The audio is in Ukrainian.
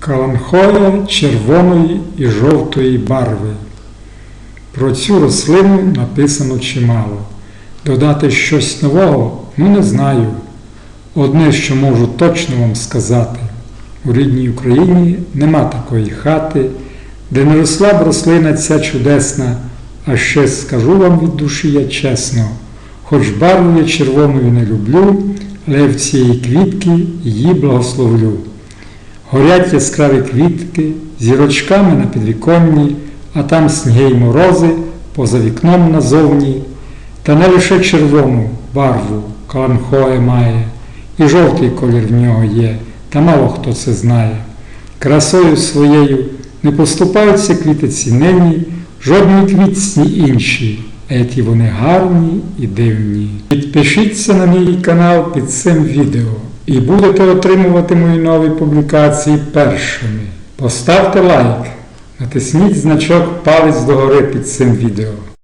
Каланхоя червоної і жовтої барви. Про цю рослину написано чимало. Додати щось нового, ну не знаю. Одне, що можу точно вам сказати, у рідній Україні нема такої хати, де не росла б рослина ця чудесна, а ще скажу вам від душі я чесно, хоч барву я червоною не люблю, але в цієї квітки її благословлю. Горять яскраві квітки, зірочками на підвіконні, а там сніги й морози, поза вікном назовні. Та не лише червону барву каланхоя має, і жовтий колір в нього є, та мало хто це знає. Красою своєю не поступаються квітиці нині, жодній квітці іншій, а які вони гарні і дивні. Підпишіться на мій канал під цим відео і будете отримувати мої нові публікації першими. Поставте лайк, натисніть значок палець догори під цим відео.